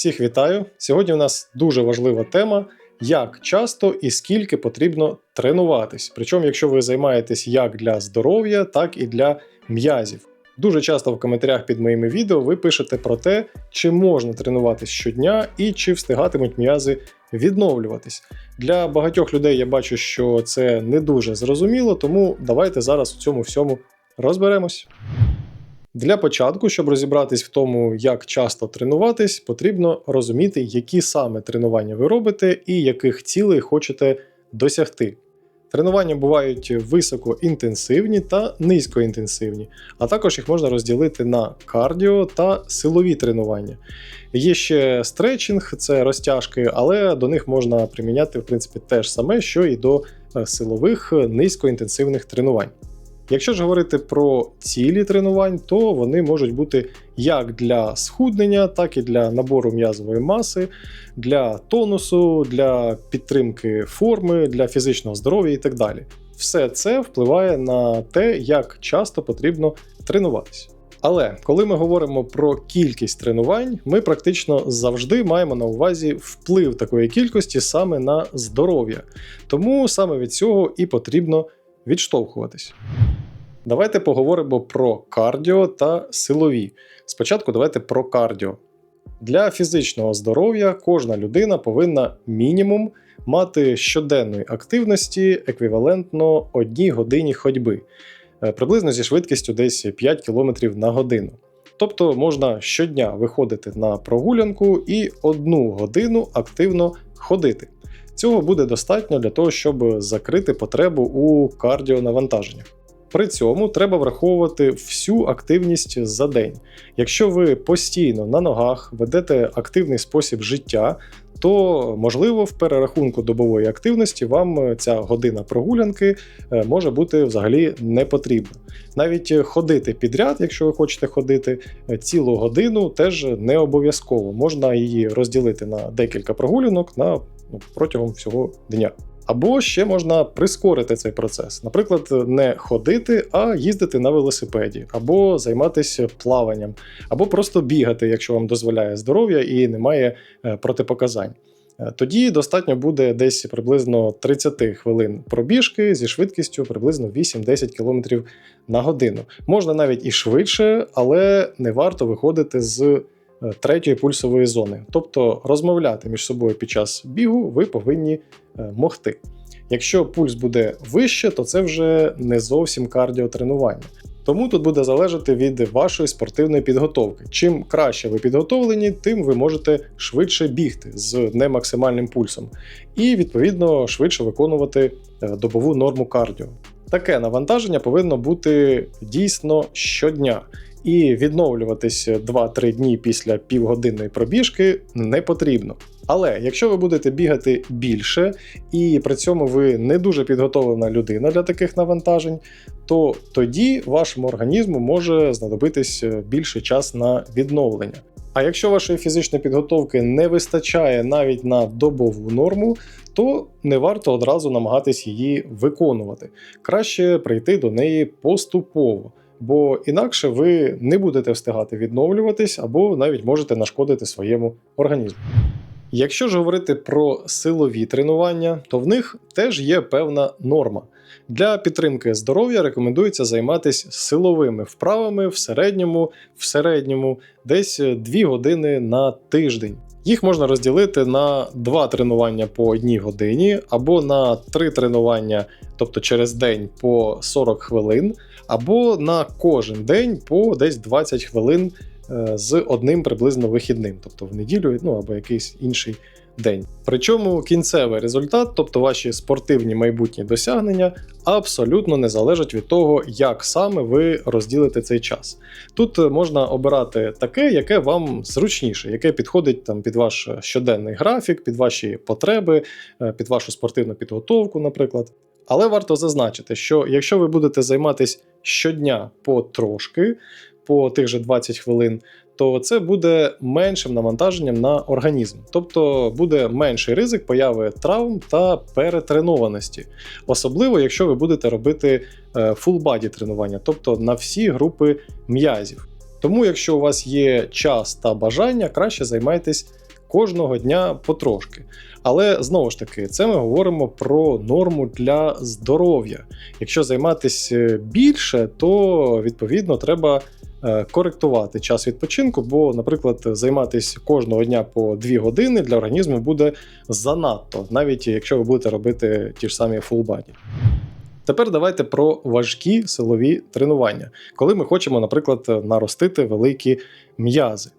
Всіх вітаю! Сьогодні у нас дуже важлива тема, як часто і скільки потрібно тренуватись. Причому, якщо ви займаєтесь як для здоров'я, так і для м'язів. Дуже часто в коментарях під моїми відео ви пишете про те, чи можна тренуватись щодня і чи встигатимуть м'язи відновлюватись. Для багатьох людей я бачу, що це не дуже зрозуміло, тому давайте зараз у цьому всьому розберемось. Для початку, щоб розібратись в тому, як часто тренуватись, потрібно розуміти, які саме тренування ви робите і яких цілей хочете досягти. Тренування бувають високоінтенсивні та низькоінтенсивні, а також їх можна розділити на кардіо та силові тренування. Є ще стретчинг, це розтяжки, але до них можна приміняти в принципі те ж саме, що і до е, силових низькоінтенсивних тренувань. Якщо ж говорити про цілі тренувань, то вони можуть бути як для схуднення, так і для набору м'язової маси, для тонусу, для підтримки форми, для фізичного здоров'я і так далі. Все це впливає на те, як часто потрібно тренуватися. Але коли ми говоримо про кількість тренувань, ми практично завжди маємо на увазі вплив такої кількості саме на здоров'я. Тому саме від цього і потрібно відштовхуватись. Давайте поговоримо про кардіо та силові. Спочатку давайте про кардіо. Для фізичного здоров'я кожна людина повинна мінімум мати щоденної активності еквівалентно одній годині ходьби, е, приблизно зі швидкістю десь 5 км на годину. Тобто можна щодня виходити на прогулянку і одну годину активно ходити. Цього буде достатньо для того, щоб закрити потребу у кардіонавантаженнях. При цьому треба враховувати всю активність за день. Якщо ви постійно на ногах ведете активний спосіб життя, то можливо в перерахунку добової активності вам ця година прогулянки е, може бути взагалі не потрібна. Навіть ходити підряд, якщо ви хочете ходити е, цілу годину, теж не обов'язково. Можна її розділити на декілька прогулянок на ну, протягом всього дня. Або ще можна прискорити цей процес, наприклад, не ходити, а їздити на велосипеді, або займатися плаванням, або просто бігати, якщо вам дозволяє здоров'я і немає е, протипоказань. Е, тоді достатньо буде десь приблизно 30 хвилин пробіжки зі швидкістю приблизно 8-10 км на годину. Можна навіть і швидше, але не варто виходити з третьої пульсової зони. Тобто розмовляти між собою під час бігу ви повинні е, могти. Якщо пульс буде вище, то це вже не зовсім кардіотренування. Тому тут буде залежати від вашої спортивної підготовки. Чим краще ви підготовлені, тим ви можете швидше бігти з немаксимальним пульсом і, відповідно, швидше виконувати е, добову норму кардіо. Таке навантаження повинно бути дійсно щодня і відновлюватись 2-3 дні після півгодинної пробіжки не потрібно. Але якщо ви будете бігати більше, і при цьому ви не дуже підготовлена людина для таких навантажень, то тоді вашому організму може знадобитись більше час на відновлення. А якщо вашої фізичної підготовки не вистачає навіть на добову норму, то не варто одразу намагатись її виконувати. Краще прийти до неї поступово бо інакше ви не будете встигати відновлюватись або навіть можете нашкодити своєму організму. Якщо ж говорити про силові тренування, то в них теж є певна норма. Для підтримки здоров'я рекомендується займатися силовими вправами в середньому, в середньому десь 2 години на тиждень. Їх можна розділити на два тренування по одній годині, або на три тренування, тобто через день по 40 хвилин, або на кожен день по десь 20 хвилин е, з одним приблизно вихідним, тобто в неділю ну або якийсь інший день. Причому кінцевий результат, тобто ваші спортивні майбутні досягнення, абсолютно не залежать від того, як саме ви розділите цей час. Тут можна обирати таке, яке вам зручніше, яке підходить там під ваш щоденний графік, під ваші потреби, е, під вашу спортивну підготовку, наприклад. Але варто зазначити, що якщо ви будете займатися щодня по трошки, по тих же 20 хвилин, то це буде меншим навантаженням на організм, тобто буде менший ризик появи травм та перетренованості, особливо якщо ви будете робити фулбаді тренування, тобто на всі групи м'язів. Тому, якщо у вас є час та бажання, краще займайтесь кожного дня потрошки. Але знову ж таки, це ми говоримо про норму для здоров'я. Якщо займатися більше, то відповідно треба е, коректувати час відпочинку, бо, наприклад, займатися кожного дня по 2 години для організму буде занадто, навіть якщо ви будете робити ті ж самі фулбаді. Тепер давайте про важкі силові тренування, коли ми хочемо, наприклад, наростити великі м'язи.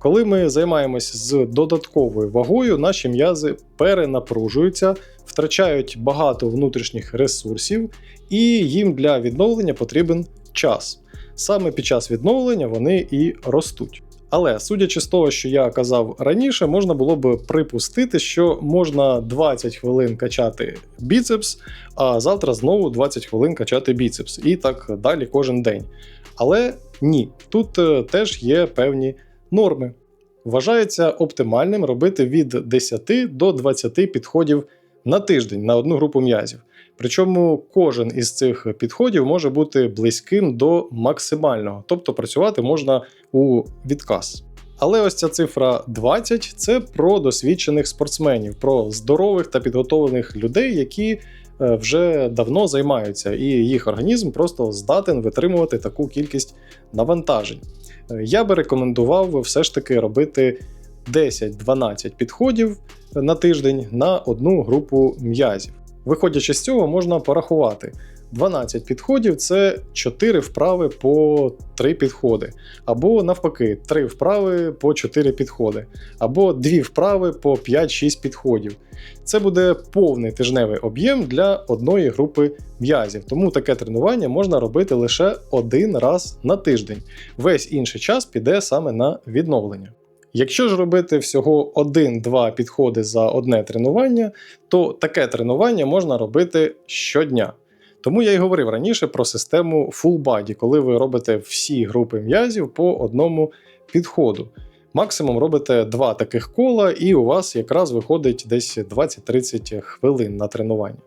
Коли ми займаємось з додатковою вагою, наші м'язи перенапружуються, втрачають багато внутрішніх ресурсів, і їм для відновлення потрібен час. Саме під час відновлення вони і ростуть. Але судячи з того, що я казав раніше, можна було б припустити, що можна 20 хвилин качати біцепс, а завтра знову 20 хвилин качати біцепс, і так далі кожен день. Але ні, тут е, теж є певні норми. Вважається оптимальним робити від 10 до 20 підходів на тиждень на одну групу м'язів. Причому кожен із цих підходів може бути близьким до максимального, тобто працювати можна у відказ. Але ось ця цифра 20 це про досвідчених спортсменів, про здорових та підготовлених людей, які вже давно займаються, і їх організм просто здатен витримувати таку кількість навантажень. Е, я би рекомендував все ж таки робити 10-12 підходів на тиждень на одну групу м'язів. Виходячи з цього, можна порахувати. 12 підходів це 4 вправи по 3 підходи, або навпаки, 3 вправи по 4 підходи, або 2 вправи по 5-6 підходів. Це буде повний тижневий об'єм для одної групи м'язів, тому таке тренування можна робити лише один раз на тиждень. Весь інший час піде саме на відновлення. Якщо ж робити всього 1-2 підходи за одне тренування, то таке тренування можна робити щодня. Тому я й говорив раніше про систему full body, коли ви робите всі групи м'язів по одному підходу. Максимум робите два таких кола, і у вас якраз виходить десь 20-30 хвилин на тренування.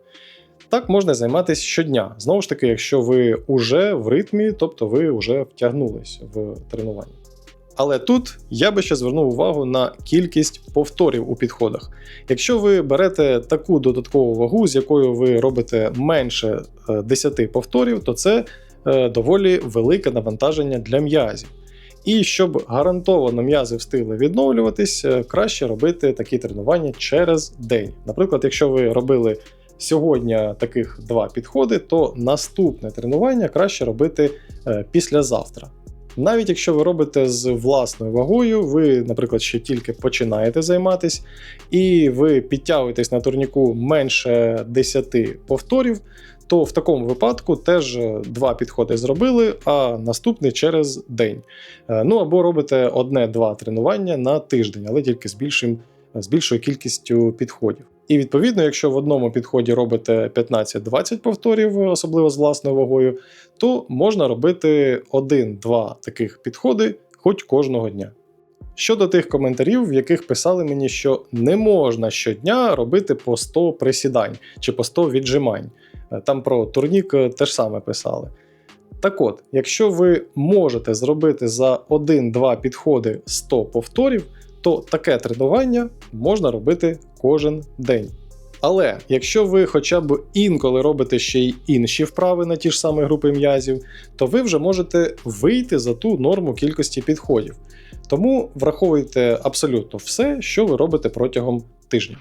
Так можна займатися щодня. Знову ж таки, якщо ви вже в ритмі, тобто ви вже втягнулись в тренування. Але тут я би ще звернув увагу на кількість повторів у підходах. Якщо ви берете таку додаткову вагу, з якою ви робите менше 10 е, повторів, то це е, доволі велике навантаження для м'язів. І щоб гарантовано м'язи встигли відновлюватись, е, краще робити такі тренування через день. Наприклад, якщо ви робили сьогодні таких два підходи, то наступне тренування краще робити післязавтра. Навіть якщо ви робите з власною вагою, ви, наприклад, ще тільки починаєте займатися, і ви підтягуєтесь на турніку менше 10 повторів, то в такому випадку теж два підходи зробили, а наступний через день. Е, ну або робите одне-два тренування на тиждень, але тільки з більшим, з більшою кількістю підходів. І відповідно, якщо в одному підході робите 15-20 повторів, особливо з власною вагою, то можна робити один-два таких підходи хоч кожного дня. Щодо тих коментарів, в яких писали мені, що не можна щодня робити по 100 присідань чи по 100 віджимань. Е, там про турнік е, теж саме писали. Так от, якщо ви можете зробити за 1-2 підходи 100 повторів, то таке тренування можна робити кожен день. Але якщо ви хоча б інколи робите ще й інші вправи на ті ж самі групи м'язів, то ви вже можете вийти за ту норму кількості підходів. Тому враховуйте абсолютно все, що ви робите протягом тижня.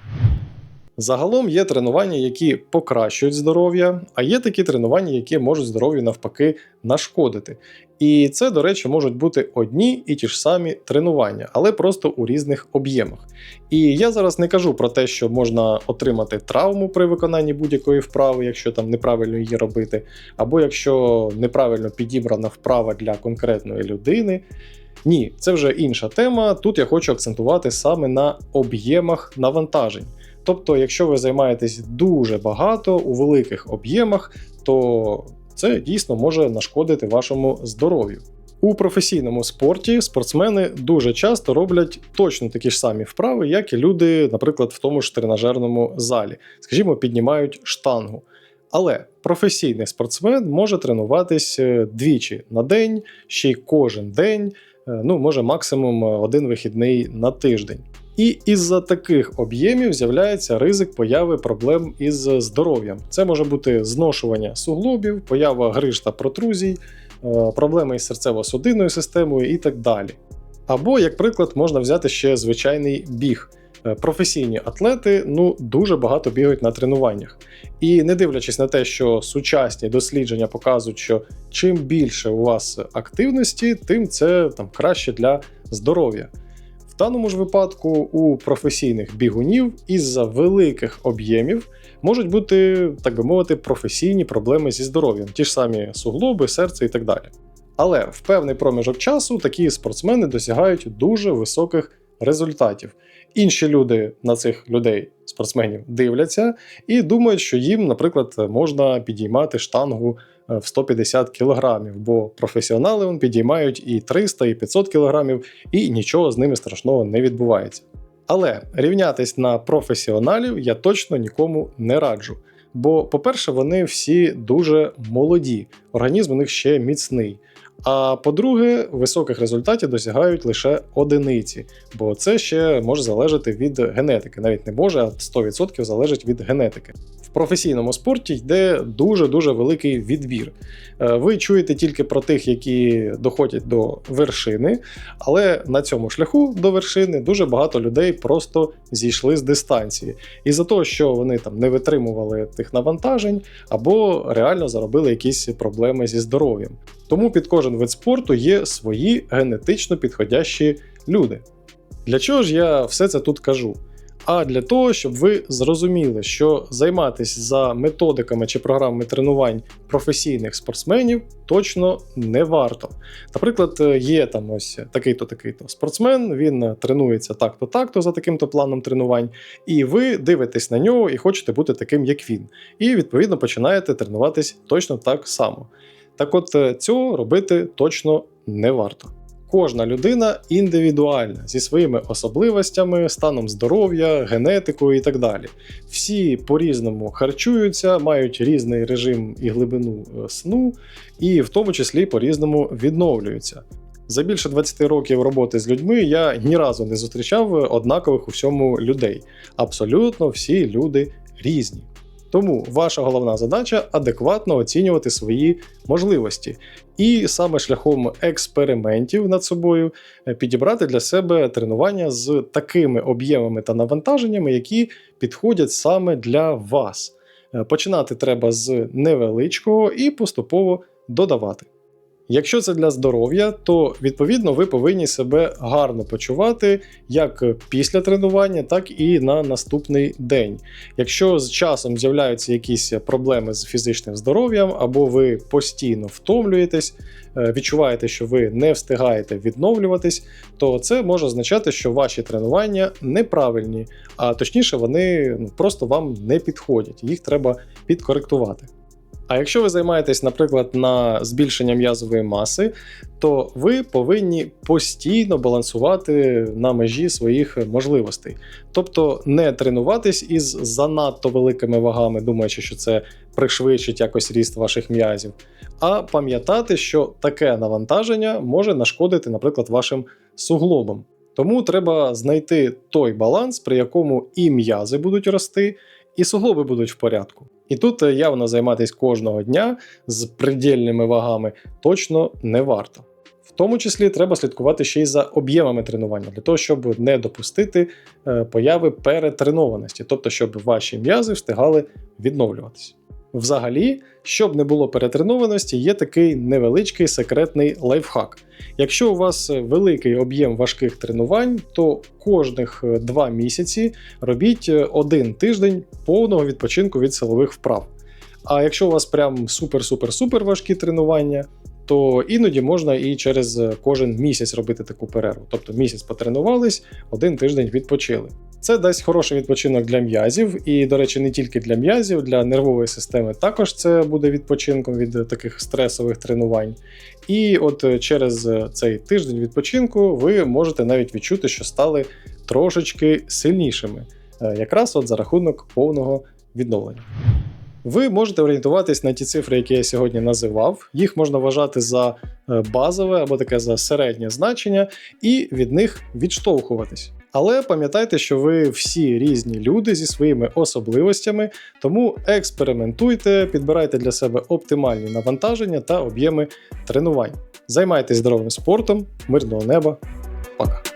Загалом є тренування, які покращують здоров'я, а є такі тренування, які можуть здоров'ю навпаки нашкодити. І це, до речі, можуть бути одні і ті ж самі тренування, але просто у різних об'ємах. І я зараз не кажу про те, що можна отримати травму при виконанні будь-якої вправи, якщо там неправильно її робити, або якщо неправильно підібрана вправа для конкретної людини. Ні, це вже інша тема. Тут я хочу акцентувати саме на об'ємах навантажень. Тобто, якщо ви займаєтесь дуже багато у великих об'ємах, то це дійсно може нашкодити вашому здоров'ю. У професійному спорті спортсмени дуже часто роблять точно такі ж самі вправи, як і люди, наприклад, в тому ж тренажерному залі, скажімо, піднімають штангу. Але професійний спортсмен може тренуватись е, двічі на день, ще й кожен день, е, ну може максимум один вихідний на тиждень. І із-за таких об'ємів з'являється ризик появи проблем із здоров'ям. Це може бути зношування суглобів, поява гриж та протрузій, е, проблеми із серцево-судинною системою і так далі. Або, як приклад, можна взяти ще звичайний біг. Е, Професійні атлети ну дуже багато бігають на тренуваннях. І не дивлячись на те, що сучасні дослідження показують, що чим більше у вас активності, тим це там краще для здоров'я. В даному ж випадку у професійних бігунів із-за великих об'ємів можуть бути, так би мовити, професійні проблеми зі здоров'ям, ті ж самі суглоби, серце і так далі. Але в певний проміжок часу такі спортсмени досягають дуже високих результатів. Інші люди на цих людей, спортсменів, дивляться і думають, що їм, наприклад, можна підіймати штангу е, в 150 кілограмів, бо професіонали вон, підіймають і 300, і 500 кілограмів, і нічого з ними страшного не відбувається. Але рівнятись на професіоналів я точно нікому не раджу. Бо, по-перше, вони всі дуже молоді, організм у них ще міцний. А по-друге, високих результатів досягають лише одиниці, бо це ще може залежати від генетики. Навіть не може, а 100% залежить від генетики. В професійному спорті йде дуже дуже великий відбір. Е, Ви чуєте тільки про тих, які доходять до вершини, але на цьому шляху до вершини дуже багато людей просто зійшли з дистанції. І за того, що вони там не витримували тих навантажень, або реально заробили якісь проблеми зі здоров'ям. Тому під кожен вид спорту є свої генетично підходящі люди. Для чого ж я все це тут кажу? А для того, щоб ви зрозуміли, що займатися за методиками чи програмами тренувань професійних спортсменів точно не варто. Наприклад, є там ось такий-то такий-то спортсмен, він тренується так-то, так-то за таким-то планом тренувань, і ви дивитесь на нього і хочете бути таким, як він. І відповідно починаєте тренуватись точно так само. Так от е, цього робити точно не варто. Кожна людина індивідуальна зі своїми особливостями, станом здоров'я, генетикою і так далі. Всі по-різному харчуються, мають різний режим і глибину е, сну, і в тому числі по-різному відновлюються. За більше 20 років роботи з людьми я ні разу не зустрічав однакових у всьому людей. Абсолютно всі люди різні. Тому ваша головна задача адекватно оцінювати свої можливості, і саме шляхом експериментів над собою е, підібрати для себе тренування з такими об'ємами та навантаженнями, які підходять саме для вас. Е, Починати треба з невеличкого і поступово додавати. Якщо це для здоров'я, то відповідно ви повинні себе гарно почувати як після тренування, так і на наступний день. Якщо з часом з'являються якісь проблеми з фізичним здоров'ям, або ви постійно втомлюєтесь, е, відчуваєте, що ви не встигаєте відновлюватись, то це може означати, що ваші тренування неправильні, а точніше, вони ну, просто вам не підходять, їх треба підкоректувати. А якщо ви займаєтесь, наприклад, на збільшення м'язової маси, то ви повинні постійно балансувати на межі своїх можливостей. Тобто не тренуватись із занадто великими вагами, думаючи, що це пришвидшить якось ріст ваших м'язів, а пам'ятати, що таке навантаження може нашкодити, наприклад, вашим суглобам. Тому треба знайти той баланс, при якому і м'язи будуть рости, і суглоби будуть в порядку. І тут е, явно займатися кожного дня з придільними вагами точно не варто. В тому числі треба слідкувати ще й за об'ємами тренування, для того, щоб не допустити е, появи перетренованості, тобто, щоб ваші м'язи встигали відновлюватися. Взагалі, щоб не було перетренованості, є такий невеличкий секретний лайфхак. Якщо у вас великий об'єм важких тренувань, то кожних 2 місяці робіть один тиждень повного відпочинку від силових вправ. А якщо у вас прям супер-супер-супер важкі тренування, то іноді можна і через кожен місяць робити таку перерву. Тобто місяць потренувались, один тиждень відпочили. Це дасть хороший відпочинок для м'язів, і, до речі, не тільки для м'язів, для нервової системи також це буде відпочинком від таких стресових тренувань. І от через цей тиждень відпочинку ви можете навіть відчути, що стали трошечки сильнішими, е, якраз от за рахунок повного відновлення. Ви можете орієнтуватись на ті цифри, які я сьогодні називав. Їх можна вважати за е, базове або таке за середнє значення, і від них відштовхуватись. Але пам'ятайте, що ви всі різні люди зі своїми особливостями, тому експериментуйте, підбирайте для себе оптимальні навантаження та об'єми тренувань. Займайтесь здоровим спортом, мирного неба. Пока!